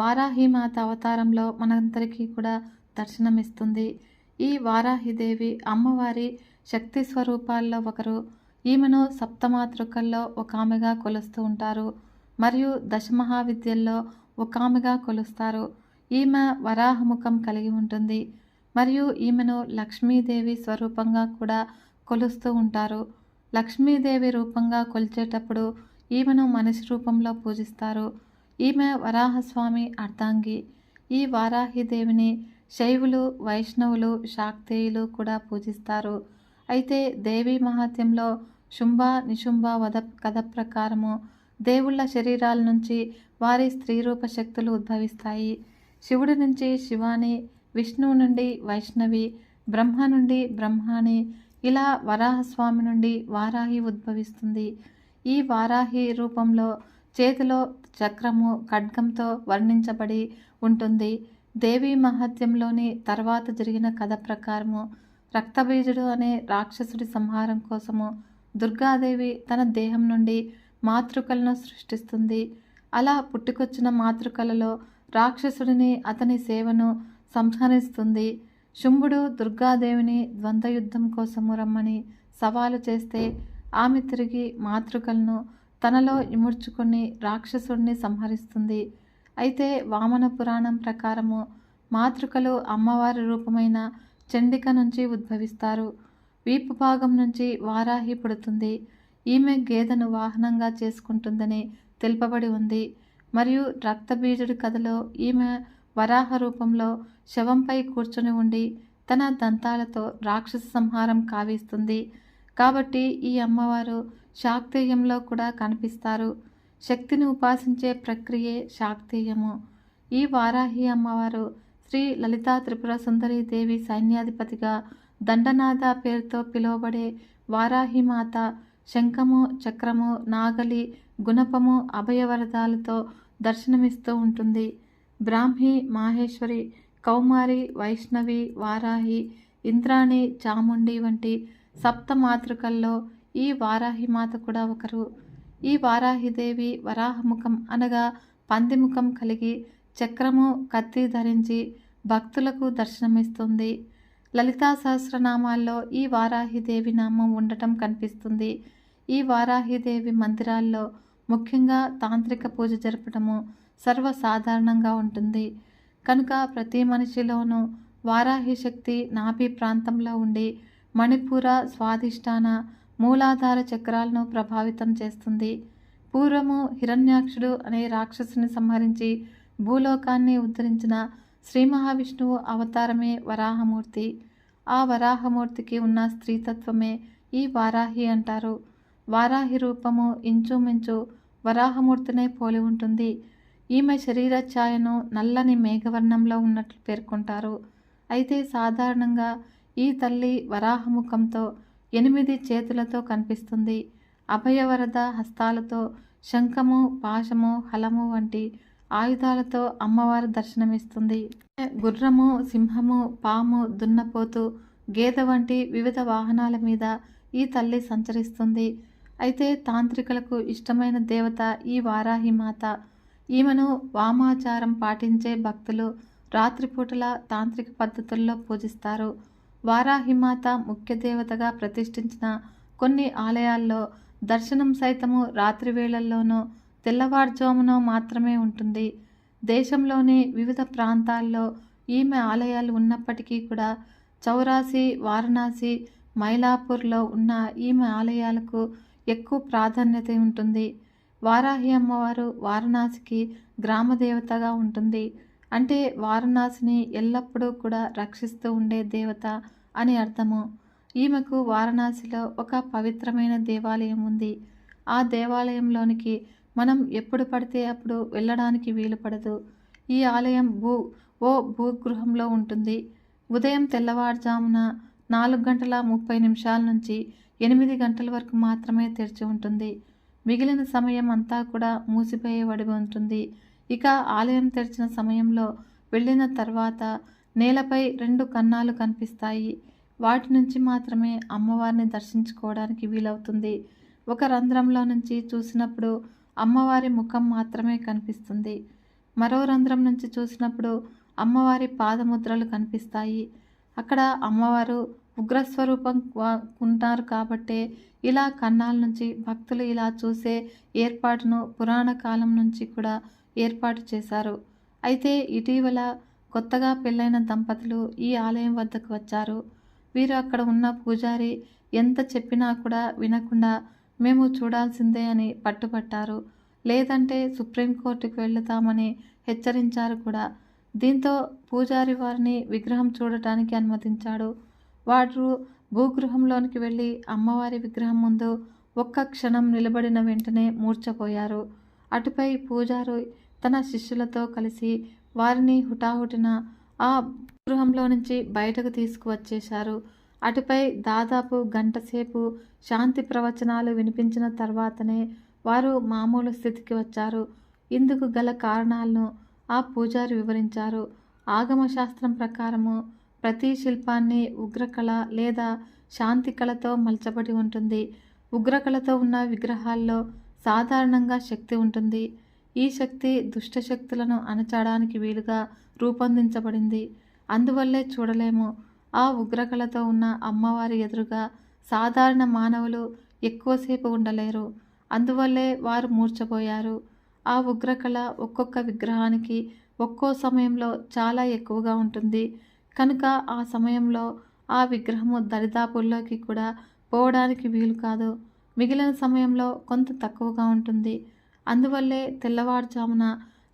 వారాహిమాత అవతారంలో మనందరికీ కూడా దర్శనమిస్తుంది. ఈ వారాహిదేవి అమ్మవారి శక్తి స్వరూపాల్లో ఒకరు. ఈమెను సప్తమాతృకల్లో ఒక ఆమెగా కొలుస్తూ ఉంటారు. మరియు దశమహావిద్యల్లో ఒక ఆమెగా కొలుస్తారు. ఈమె వరాహముఖం కలిగి ఉంటుంది. మరియు ఈమెను లక్ష్మీదేవి స్వరూపంగా కూడా కొలుస్తూ ఉంటారు. లక్ష్మీదేవి రూపంగా కొలిచేటప్పుడు ఈమెను మనిషి రూపంలో పూజిస్తారు. ఈమె వరాహస్వామి అర్ధాంగి. ఈ వారాహిదేవిని శైవులు వైష్ణవులు శాక్తేయులు కూడా పూజిస్తారు. అయితే దేవీ మహాత్యంలో శుంభ నిశుంభ వద కథ ప్రకారము దేవుళ్ళ శరీరాల నుంచి వారి స్త్రీరూప శక్తులు ఉద్భవిస్తాయి. శివుడి నుంచి శివాని విష్ణువు నుండి వైష్ణవి బ్రహ్మ నుండి బ్రహ్మాని ఇలా వరాహస్వామి నుండి వారాహి ఉద్భవిస్తుంది. ఈ వారాహి రూపంలో చేతిలో చక్రము ఖడ్గంతో వర్ణించబడి ఉంటుంది. దేవీ మహత్యంలోని తర్వాత జరిగిన కథ ప్రకారము రక్తబీజుడు అనే రాక్షసుడి సంహారం కోసము దుర్గాదేవి తన దేహం నుండి మాతృకలను సృష్టిస్తుంది. అలా పుట్టుకొచ్చిన మాతృకలలో రాక్షసుడిని అతని సేవను సంహరిస్తుంది. శుంభుడు దుర్గాదేవిని ద్వంద్వయుద్ధం కోసము రమ్మని సవాలు చేస్తే ఆమె తిరిగి మాతృకలను తనలో ఇముడ్చుకొని రాక్షసుడిని సంహరిస్తుంది. అయితే వామన పురాణం ప్రకారము మాతృకలు అమ్మవారి రూపమైన చండిక నుంచి ఉద్భవిస్తారు. వీపు భాగం నుంచి వారాహి పుడుతుంది. ఈమె గేదెను వాహనంగా చేసుకుంటుందని తెలుపబడి ఉంది. మరియు రక్తబీజుడి కథలో ఈమె వరాహ రూపంలో శవంపై కూర్చొని ఉండి తన దంతాలతో రాక్షస సంహారం కావిస్తుంది. కాబట్టి ఈ అమ్మవారు శాక్తేయంలో కూడా కనిపిస్తారు. శక్తిని ఉపాసించే ప్రక్రియే శాక్తేయము. ఈ వారాహి అమ్మవారు శ్రీ లలితా త్రిపుర సుందరి దేవి సైన్యాధిపతిగా దండనాథ పేరుతో పిలువబడే వారాహిమాత శంఖము చక్రము నాగలి గుణపము అభయవరదాలతో దర్శనమిస్తూ ఉంటుంది. బ్రాహ్మి మాహేశ్వరి కౌమారి వైష్ణవి వారాహి ఇంద్రాణి చాముండి వంటి సప్త మాతృకల్లో ఈ వారాహిమాత కూడా ఒకరు. ఈ వారాహిదేవి వరాహముఖం అనగా పందిముఖం కలిగి చక్రము కత్తి ధరించి భక్తులకు దర్శనమిస్తుంది. లలితా సహస్రనామాల్లో ఈ వారాహిదేవి నామం ఉండటం కనిపిస్తుంది. ఈ వారాహిదేవి మందిరాల్లో ముఖ్యంగా తాంత్రిక పూజ జరపడము సర్వసాధారణంగా ఉంటుంది. కనుక ప్రతి మనిషిలోనూ వారాహి శక్తి నాభి ప్రాంతంలో ఉండి మణిపూర స్వాధిష్టాన మూలాధార చక్రాలను ప్రభావితం చేస్తుంది. పూర్వము హిరణ్యాక్షుడు అనే రాక్షసుని సంహరించి భూలోకాన్ని ఉద్ధరించిన శ్రీ మహావిష్ణువు అవతారమే వరాహమూర్తి. ఆ వరాహమూర్తికి ఉన్న స్త్రీతత్వమే ఈ వారాహి అంటారు. వారాహి రూపము ఇంచుమించు వరాహమూర్తినే పోలి ఉంటుంది. ఈమె శరీర ఛాయను నల్లని మేఘవర్ణంలో ఉన్నట్లు పేర్కొంటారు. అయితే సాధారణంగా ఈ తల్లి వరాహముఖంతో ఎనిమిది చేతులతో కనిపిస్తుంది. అభయవరద హస్తాలతో శంఖము పాశము హలము వంటి ఆయుధాలతో అమ్మవారు దర్శనమిస్తుంది. గుర్రము సింహము పాము దున్నపోతు గేద వంటి వివిధ వాహనాల మీద ఈ తల్లి సంచరిస్తుంది. అయితే తాంత్రికులకు ఇష్టమైన దేవత ఈ వారాహి మాత. ఈమెను వామాచారం పాటించే భక్తులు రాత్రిపూటల తాంత్రిక పద్ధతుల్లో పూజిస్తారు. వారాహిమాత ముఖ్య దేవతగా ప్రతిష్ఠించిన కొన్ని ఆలయాల్లో దర్శనం సైతము రాత్రి వేళల్లోనో తెల్లవారుజామున మాత్రమే ఉంటుంది. దేశంలోని వివిధ ప్రాంతాల్లో ఈమె ఆలయాలు ఉన్నప్పటికీ కూడా చౌరాసి వారణాసి మైలాపూర్లో ఉన్న ఈమె ఆలయాలకు ఎక్కువ ప్రాధాన్యత ఉంటుంది. వారాహి అమ్మవారు వారణాసికి గ్రామదేవతగా ఉంటుంది. అంటే వారణాసిని ఎల్లప్పుడూ కూడా రక్షిస్తూ ఉండే దేవత అని అర్థము. ఈమెకు వారణాసిలో ఒక పవిత్రమైన దేవాలయం ఉంది. ఆ దేవాలయంలోనికి మనం ఎప్పుడు పడితే అప్పుడు వెళ్ళడానికి వీలు పడదు. ఈ ఆలయం భూ ఓ భూగృహంలో ఉంటుంది. ఉదయం తెల్లవారుజామున నాలుగు గంటల ముప్పై నిమిషాల నుంచి ఎనిమిది గంటల వరకు మాత్రమే తెరిచి ఉంటుంది. మిగిలిన సమయం అంతా కూడా మూసిపోయేవడి ఉంటుంది. ఇక ఆలయం తెరిచిన సమయంలో వెళ్ళిన తర్వాత నేలపై రెండు కన్నాలు కనిపిస్తాయి. వాటి నుంచి మాత్రమే అమ్మవారిని దర్శించుకోవడానికి వీలవుతుంది. ఒక రంధ్రంలో నుంచి చూసినప్పుడు అమ్మవారి ముఖం మాత్రమే కనిపిస్తుంది. మరో రంధ్రం నుంచి చూసినప్పుడు అమ్మవారి పాదముద్రలు కనిపిస్తాయి. అక్కడ అమ్మవారు ఉగ్రస్వరూపం వా- ఉంటారు కాబట్టే ఇలా కన్నాల నుంచి భక్తులు ఇలా చూసే ఏర్పాటును పురాణ కాలం నుంచి కూడా ఏర్పాటు చేశారు. అయితే ఇటీవల కొత్తగా పెళ్ళైన దంపతులు ఈ ఆలయం వద్దకు వచ్చారు. వీరు అక్కడ ఉన్న పూజారి ఎంత చెప్పినా కూడా వినకుండా మేము చూడాల్సిందే అని పట్టుపట్టారు లేదంటే సుప్రీంకోర్టుకు వెళ్తామని హెచ్చరించారు కూడా. దీంతో పూజారి వారిని విగ్రహం చూడటానికి అనుమతించాడు. వారు భూగృహంలోనికి వెళ్ళి అమ్మవారి విగ్రహం ముందు ఒక్క క్షణం నిలబడిన వెంటనే మూర్చపోయారు అటుపై పూజారు తన శిష్యులతో కలిసి వారిని హుటాహుటిన ఆ గృహంలో నుంచి బయటకు తీసుకువచ్చేశారు. అటుపై దాదాపు గంట సేపు శాంతి ప్రవచనాలు వినిపించిన తర్వాతనే వారు మామూలు స్థితికి వచ్చారు. ఇందుకు గల కారణాలను ఆ పూజారి వివరించారు. ఆగమశాస్త్రం ప్రకారము ప్రతి శిల్పాన్ని ఉగ్రకళ లేదా శాంతి కళతో మలచబడి ఉంటుంది. ఉగ్రకళతో ఉన్న విగ్రహాల్లో సాధారణంగా శక్తి ఉంటుంది. ఈ శక్తి దుష్ట శక్తులను అణచడానికి వీలుగా రూపొందించబడింది. అందువల్లే చూడలేము. ఆ ఉగ్రకళతో ఉన్న అమ్మవారి ఎదురుగా సాధారణ మానవులు ఎక్కువసేపు ఉండలేరు. అందువల్లే వారు మూర్చబోయారు ఆ ఉగ్రకళ ఒక్కొక్క విగ్రహానికి ఒక్కో సమయంలో చాలా ఎక్కువగా ఉంటుంది. కనుక ఆ సమయంలో ఆ విగ్రహము దరిదాపుల్లోకి కూడా పోవడానికి వీలు కాదు. మిగిలిన సమయంలో కొంత తక్కువగా ఉంటుంది. అందువల్లే తెల్లవారుజామున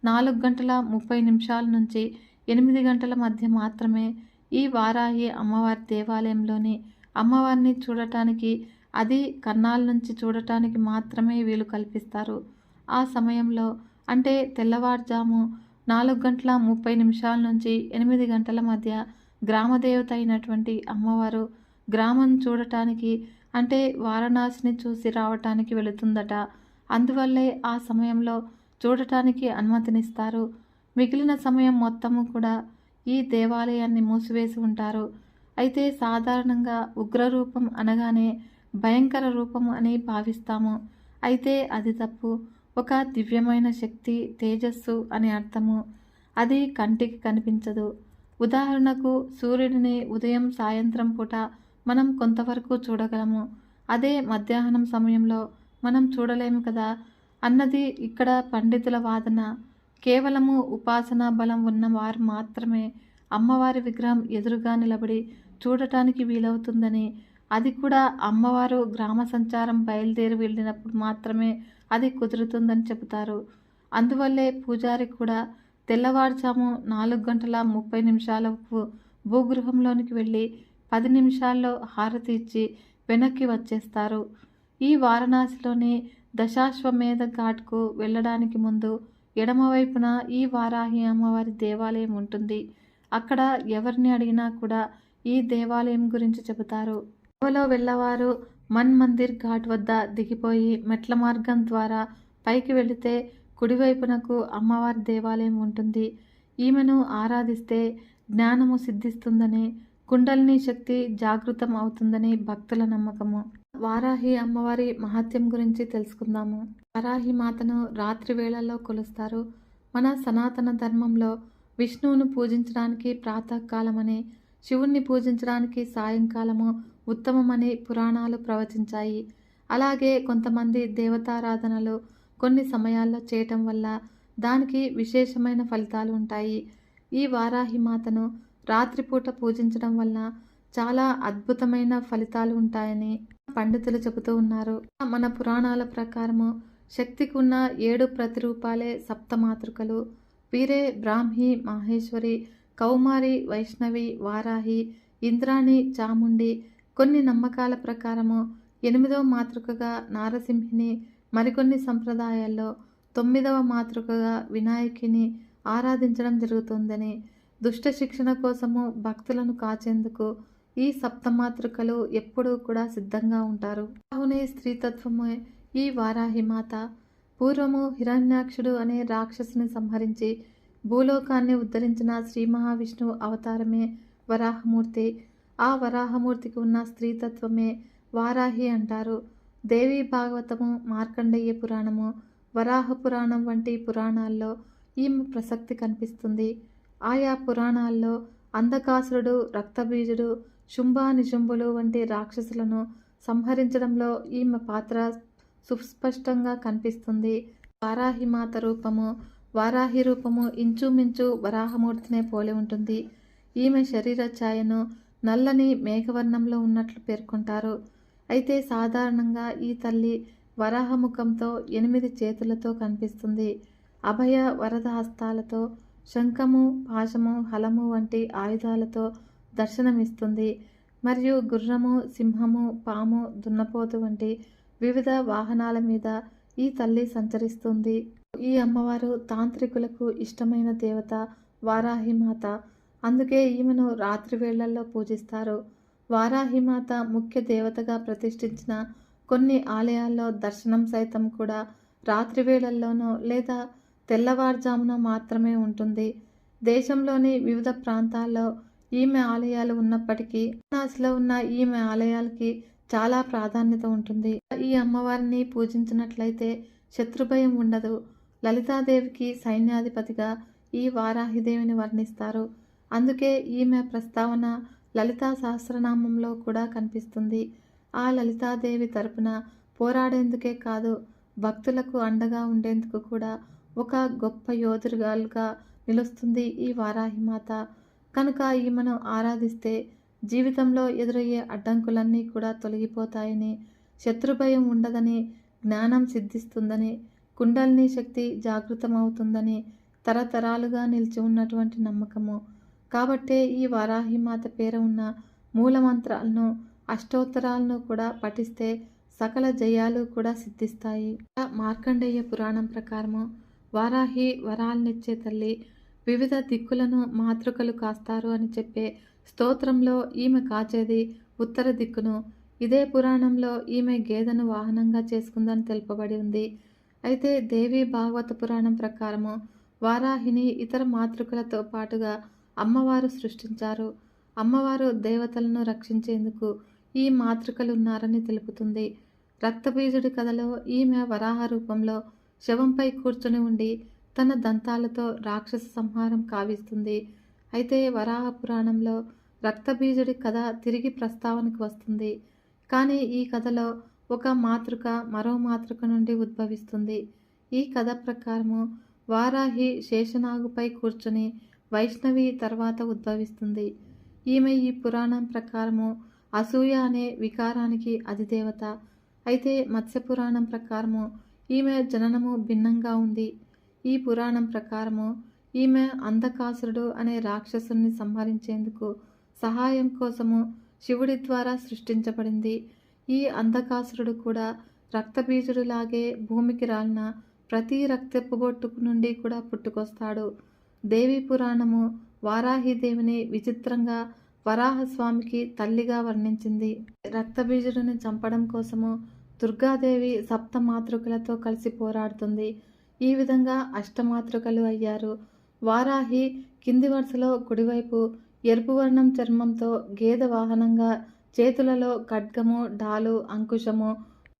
నాలుగు గంటల ముప్పై నిమిషాల నుంచి ఎనిమిది గంటల మధ్య మాత్రమే ఈ వారాహి అమ్మవారి దేవాలయంలోని అమ్మవారిని చూడటానికి అది కన్నాల నుంచి చూడటానికి మాత్రమే వీలు కల్పిస్తారు. ఆ సమయంలో అంటే తెల్లవారుజాము నాలుగు గంటల ముప్పై నిమిషాల నుంచి ఎనిమిది గంటల మధ్య గ్రామదేవత అయినటువంటి అమ్మవారు గ్రామం చూడటానికి అంటే వారణాసిని చూసి రావటానికి వెళుతుందట. అందువల్లే ఆ సమయంలో చూడటానికి అనుమతినిస్తారు. మిగిలిన సమయం మొత్తము కూడా ఈ దేవాలయాన్ని మూసివేసి ఉంటారు. అయితే సాధారణంగా ఉగ్రరూపం అనగానే భయంకర రూపం అని భావిస్తాము. అయితే అది తప్పు. ఒక దివ్యమైన శక్తి తేజస్సు అని అర్థము. అది కంటికి కనిపించదు. ఉదాహరణకు సూర్యుడిని ఉదయం సాయంత్రం పూట మనం కొంతవరకు చూడగలము. అదే మధ్యాహ్నం సమయంలో మనం చూడలేము కదా. అన్నది ఇక్కడ పండితుల వాదన. కేవలము ఉపాసనా బలం ఉన్న వారు మాత్రమే అమ్మవారి విగ్రహం ఎదురుగా నిలబడి చూడటానికి వీలవుతుందని. అది కూడా అమ్మవారు గ్రామ సంచారం బయలుదేరి వెళ్ళినప్పుడు మాత్రమే అది కుదురుతుందని చెబుతారు. అందువల్లే పూజారి కూడా తెల్లవారుజాము నాలుగు గంటల ముప్పై నిమిషాలకు భూగృహంలోనికి వెళ్ళి పది నిమిషాల్లో హారతి ఇచ్చి వెనక్కి వచ్చేస్తారు. ఈ వారణాసిలోని దశాశ్వమేధ ఘాట్కు వెళ్ళడానికి ముందు ఎడమవైపున ఈ వారాహి అమ్మవారి దేవాలయం ఉంటుంది. అక్కడ ఎవరిని అడిగినా కూడా ఈ దేవాలయం గురించి చెబుతారు. సేవలో వెళ్ళవారు మన్ మందిర్ ఘాట్ వద్ద దిగిపోయి మెట్ల మార్గం ద్వారా పైకి వెళితే కుడివైపునకు అమ్మవారి దేవాలయం ఉంటుంది. ఈమెను ఆరాధిస్తే జ్ఞానము సిద్ధిస్తుందని కుండలిని శక్తి జాగృతం అవుతుందని భక్తుల నమ్మకము. వారాహి అమ్మవారి మహత్యం గురించి తెలుసుకుందాము. వారాహి మాతను రాత్రి వేళల్లో కొలుస్తారు. మన సనాతన ధర్మంలో విష్ణువును పూజించడానికి ప్రాతకాలమని శివుణ్ణి పూజించడానికి సాయంకాలము ఉత్తమమని పురాణాలు ప్రవచించాయి. అలాగే కొంతమంది దేవతారాధనలు కొన్ని సమయాల్లో చేయటం వల్ల దానికి విశేషమైన ఫలితాలు ఉంటాయి. ఈ వారాహి మాతను రాత్రిపూట పూజించడం వల్ల చాలా అద్భుతమైన ఫలితాలు ఉంటాయని పండితులు చెబుతూ ఉన్నారు. మన పురాణాల ప్రకారము శక్తికి ఉన్న ఏడు ప్రతిరూపాలే సప్తమాతృకలు. వీరే బ్రాహ్మి మాహేశ్వరి కౌమారి వైష్ణవి వారాహి ఇంద్రాణి చాముండి. కొన్ని నమ్మకాల ప్రకారము ఎనిమిదవ మాతృకగా నారసింహిని మరికొన్ని సంప్రదాయాల్లో తొమ్మిదవ మాతృకగా వినాయకిని ఆరాధించడం జరుగుతుందని దుష్ట శిక్షణ కోసము భక్తులను కాచేందుకు ఈ సప్తమాతృకలు ఎప్పుడూ కూడా సిద్ధంగా ఉంటారు. అవునే స్త్రీతత్వమే ఈ వారాహి మాత. పూర్వము హిరణ్యాక్షుడు అనే రాక్షసుని సంహరించి భూలోకాన్ని ఉద్ధరించిన శ్రీ మహావిష్ణువు అవతారమే వరాహమూర్తి. ఆ వరాహమూర్తికి ఉన్న స్త్రీతత్వమే వారాహి అంటారు. దేవి భాగవతము మార్కండేయ పురాణము వరాహ పురాణం వంటి పురాణాల్లో ఈమె ప్రసక్తి కనిపిస్తుంది. ఆయా పురాణాల్లో అంధకాసురుడు రక్తబీజుడు శుంభ నిశుంభులు వంటి రాక్షసులను సంహరించడంలో ఈమె పాత్ర సుస్పష్టంగా కనిపిస్తుంది. వారాహిమాత రూపము వారాహి రూపము ఇంచుమించు వరాహమూర్తినే పోలి ఉంటుంది. ఈమె శరీర ఛాయను నల్లని మేఘవర్ణంలో ఉన్నట్లు పేర్కొంటారు. అయితే సాధారణంగా ఈ తల్లి వరాహముఖంతో ఎనిమిది చేతులతో కనిపిస్తుంది. అభయ వరద హస్తాలతో శంఖము పాశము హలము వంటి ఆయుధాలతో దర్శనమిస్తుంది. మరియు గుర్రము సింహము పాము దున్నపోతు వంటి వివిధ వాహనాల మీద ఈ తల్లి సంచరిస్తుంది. ఈ అమ్మవారు తాంత్రికులకు ఇష్టమైన దేవత వారాహిమాత. అందుకే ఈమెను రాత్రి వేళల్లో పూజిస్తారు. వారాహిమాత ముఖ్య దేవతగా ప్రతిష్ఠించిన కొన్ని ఆలయాల్లో దర్శనం సైతం కూడా రాత్రి వేళల్లోనో లేదా తెల్లవారుజామున మాత్రమే ఉంటుంది. దేశంలోని వివిధ ప్రాంతాల్లో ఈమె ఆలయాలు ఉన్నప్పటికీ వారణాసిలో ఉన్న ఈమె ఆలయాలకి చాలా ప్రాధాన్యత ఉంటుంది. ఈ అమ్మవారిని పూజించినట్లయితే శత్రుభయం ఉండదు. లలితాదేవికి సైన్యాధిపతిగా ఈ వారాహిదేవిని వర్ణిస్తారు. అందుకే ఈమె ప్రస్తావన లలితా సహస్రనామంలో కూడా కనిపిస్తుంది. ఆ లలితాదేవి తరపున పోరాడేందుకే కాదు భక్తులకు అండగా ఉండేందుకు కూడా ఒక గొప్ప యోధురాలుగా నిలుస్తుంది ఈ వారాహిమాత. కనుక ఈమెను ఆరాధిస్తే జీవితంలో ఎదురయ్యే అడ్డంకులన్నీ కూడా తొలగిపోతాయని శత్రుభయం ఉండదని జ్ఞానం సిద్ధిస్తుందని కుండల్ని శక్తి జాగృతమవుతుందని తరతరాలుగా నిలిచి ఉన్నటువంటి నమ్మకము. కాబట్టే ఈ వారాహిమాత పేరు ఉన్న మూలమంత్రాలను అష్టోత్తరాలను కూడా పఠిస్తే సకల జయాలు కూడా సిద్ధిస్తాయి. మార్కండేయ పురాణం ప్రకారము వారాహి వరాలనిచ్చే తల్లి వివిధ దిక్కులను మాతృకలు కాస్తారు అని చెప్పే స్తోత్రంలో ఈమె కాచేది ఉత్తర దిక్కును. ఇదే పురాణంలో ఈమె గేదెను వాహనంగా చేసుకుందని తెలుపబడి ఉంది. అయితే దేవి భాగవత పురాణం ప్రకారము వారాహిని ఇతర మాతృకలతో పాటుగా అమ్మవారు సృష్టించారు. అమ్మవారు దేవతలను రక్షించేందుకు ఈ మాతృకలు ఉన్నారని తెలుపుతుంది. రక్తబీజుడి కథలో ఈమె వరాహ రూపంలో శవంపై కూర్చుని ఉండి తన దంతాలతో రాక్షస సంహారం కావిస్తుంది. అయితే వరాహ పురాణంలో రక్తబీజుడి కథ తిరిగి ప్రస్తావనకు వస్తుంది. కానీ ఈ కథలో ఒక మాతృక మరో మాతృక నుండి ఉద్భవిస్తుంది. ఈ కథ ప్రకారము వారాహి శేషనాగుపై కూర్చుని వైష్ణవి తర్వాత ఉద్భవిస్తుంది. ఈమె ఈ పురాణం ప్రకారము అసూయ అనే వికారానికి అధిదేవత. అయితే మత్స్య పురాణం ప్రకారము ఈమె జననము భిన్నంగా ఉంది. ఈ పురాణం ప్రకారము ఈమె అంధకాసురుడు అనే రాక్షసుని సంహరించేందుకు సహాయం కోసము శివుడి ద్వారా సృష్టించబడింది. ఈ అంధకాసురుడు కూడా రక్తబీజుడిలాగే భూమికి రాలిన ప్రతి రక్తపు బొట్టుకు నుండి కూడా పుట్టుకొస్తాడు. దేవి పురాణము వారాహిదేవిని విచిత్రంగా వరాహస్వామికి తల్లిగా వర్ణించింది. రక్తబీజుడిని చంపడం కోసము దుర్గాదేవి సప్తమాతృకలతో కలిసి పోరాడుతుంది. ఈ విధంగా అష్టమాతృకలు అయ్యారు. వారాహి కింది వరుసలో కుడివైపు ఎరుపు వర్ణం చర్మంతో గేదె వాహనంగా చేతులలో ఖడ్గము డాలు అంకుశము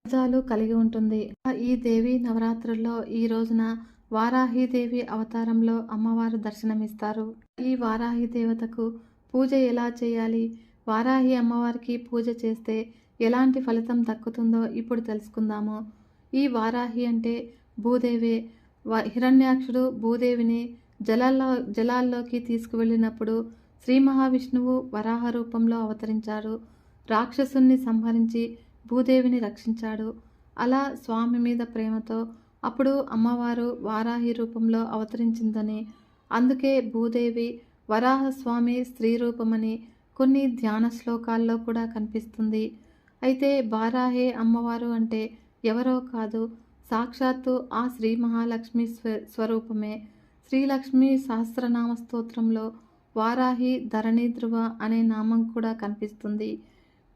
భుజాలు కలిగి ఉంటుంది. ఈ దేవి నవరాత్రుల్లో ఈ రోజున వారాహిదేవి అవతారంలో అమ్మవారు దర్శనమిస్తారు. ఈ వారాహి దేవతకు పూజ ఎలా చేయాలి? వారాహి అమ్మవారికి పూజ చేస్తే ఎలాంటి ఫలితం దక్కుతుందో ఇప్పుడు తెలుసుకుందాము. ఈ వారాహి అంటే భూదేవే. వ హిరణ్యాక్షుడు భూదేవిని జలాల్లో జలాల్లోకి తీసుకువెళ్ళినప్పుడు శ్రీ మహావిష్ణువు వరాహ రూపంలో అవతరించాడు రాక్షసుని సంహరించి భూదేవిని రక్షించాడు. అలా స్వామి మీద ప్రేమతో అప్పుడు అమ్మవారు వారాహి రూపంలో అవతరించిందని. అందుకే భూదేవి వరాహస్వామి స్త్రీ రూపమని కొన్ని ధ్యాన శ్లోకాల్లో కూడా కనిపిస్తుంది. అయితే బారాహే అమ్మవారు అంటే ఎవరో కాదు. సాక్షాత్తు ఆ శ్రీ మహాలక్ష్మి స్వ స్వరూపమే. శ్రీలక్ష్మి సహస్రనామ స్తోత్రంలో వారాహి ధరణి ధ్రువ అనే నామం కూడా కనిపిస్తుంది.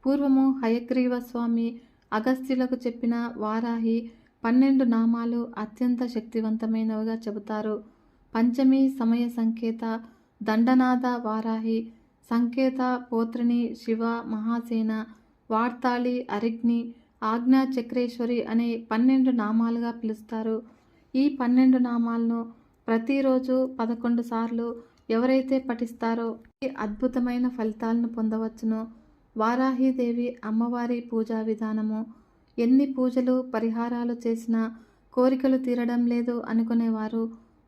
పూర్వము హయగ్రీవ స్వామి అగస్త్యులకు చెప్పిన వారాహి పన్నెండు నామాలు అత్యంత శక్తివంతమైనవిగా చెబుతారు. పంచమి సమయ సంకేత దండనాథ వారాహి సంకేత పోత్రిని శివ మహాసేన వార్తాళి అరిగ్ని ఆజ్ఞా చక్రేశ్వరి అనే పన్నెండు నామాలుగా పిలుస్తారు. ఈ పన్నెండు నామాలను ప్రతిరోజు పదకొండు సార్లు ఎవరైతే పఠిస్తారో ఈ అద్భుతమైన ఫలితాలను పొందవచ్చునో. వారాహీదేవి అమ్మవారి పూజా విధానము. ఎన్ని పూజలు పరిహారాలు చేసినా కోరికలు తీరడం లేదు అనుకునేవారు.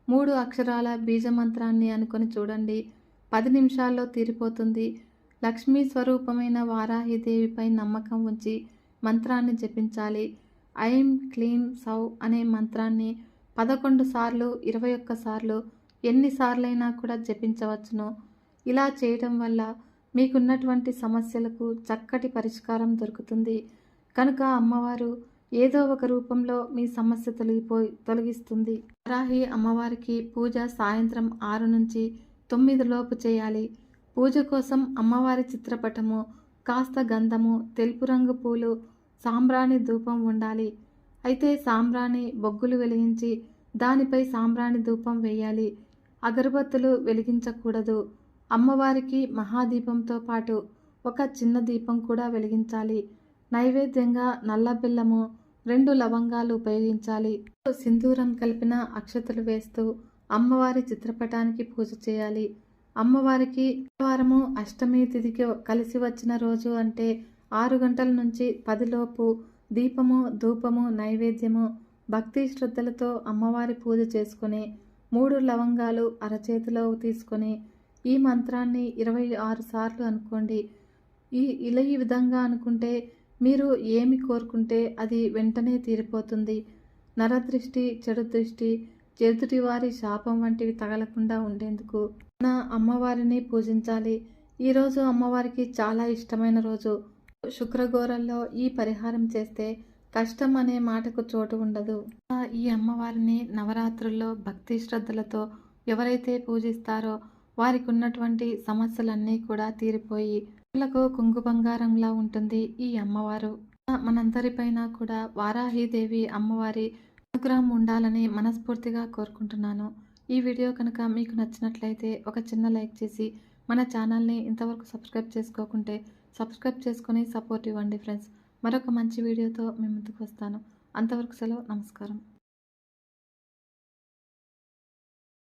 మూడు అక్షరాల బీజమంత్రాన్ని అనుకొని చూడండి. పది నిమిషాల్లో తీరిపోతుంది. లక్ష్మీ స్వరూపమైన వారాహిదేవిపై నమ్మకం ఉంచి మంత్రాన్ని జపించాలి. ఐం క్లీం సౌ అనే మంత్రాన్ని పదకొండు సార్లు ఇరవై ఒక్క సార్లు ఎన్నిసార్లైనా కూడా జపించవచ్చును. ఇలా చేయడం వల్ల మీకున్నటువంటి సమస్యలకు చక్కటి పరిష్కారం దొరుకుతుంది. కనుక అమ్మవారు ఏదో ఒక రూపంలో మీ సమస్య తొలగిపోయి తొలగిస్తుంది. వరాహి అమ్మవారికి పూజ సాయంత్రం ఆరు నుంచి తొమ్మిది లోపు చేయాలి. పూజ కోసం అమ్మవారి చిత్రపటము కాస్త గంధము తెలుపు రంగు పూలు సాంబ్రాణి ధూపం ఉండాలి. అయితే సాంబ్రాణి బొగ్గులు వెలిగించి దానిపై సాంబ్రాణి ధూపం వేయాలి. అగరబత్తులు వెలిగించకూడదు. అమ్మవారికి మహాదీపంతో పాటు ఒక చిన్న దీపం కూడా వెలిగించాలి. నైవేద్యంగా నల్ల బెల్లము రెండు లవంగాలు ఉపయోగించాలి. సింధూరం కలిపిన అక్షతలు వేస్తూ అమ్మవారి చిత్రపటానికి పూజ చేయాలి. అమ్మవారికి వారము అష్టమి తిథికి కలిసి వచ్చిన రోజు అంటే ఆరు గంటల నుంచి పదిలోపు దీపము ధూపము నైవేద్యము భక్తి శ్రద్ధలతో అమ్మవారి పూజ చేసుకుని మూడు లవంగాలు అరచేతిలో తీసుకొని ఈ మంత్రాన్ని ఇరవై ఆరు సార్లు అనుకోండి. ఈ ఇలా ఈ విధంగా అనుకుంటే మీరు ఏమి కోరుకుంటే అది వెంటనే తీరిపోతుంది. నరదృష్టి చెడు దృష్టి ఎదుటి వారి శాపం వంటివి తగలకుండా ఉండేందుకు నా అమ్మవారిని పూజించాలి. ఈరోజు అమ్మవారికి చాలా ఇష్టమైన రోజు. శుక్రగోరల్లో ఈ పరిహారం చేస్తే కష్టం అనే మాటకు చోటు ఉండదు. ఈ అమ్మవారిని నవరాత్రుల్లో భక్తి శ్రద్ధలతో ఎవరైతే పూజిస్తారో వారికి ఉన్నటువంటి సమస్యలన్నీ కూడా తీరిపోయి పిల్లలకు కుంగు బంగారంలా ఉంటుంది ఈ అమ్మవారు. మనందరిపైన కూడా వారాహిదేవి అమ్మవారి అనుగ్రహం ఉండాలని మనస్ఫూర్తిగా కోరుకుంటున్నాను. ఈ వీడియో కనుక మీకు నచ్చినట్లయితే ఒక చిన్న లైక్ చేసి మన ఛానల్ని ఇంతవరకు సబ్స్క్రైబ్ చేసుకోకుంటే సబ్స్క్రైబ్ చేసుకుని సపోర్ట్ ఇవ్వండి ఫ్రెండ్స్. మరొక మంచి వీడియోతో మీ ముందుకు వస్తాను. అంతవరకు సెలవు. నమస్కారం.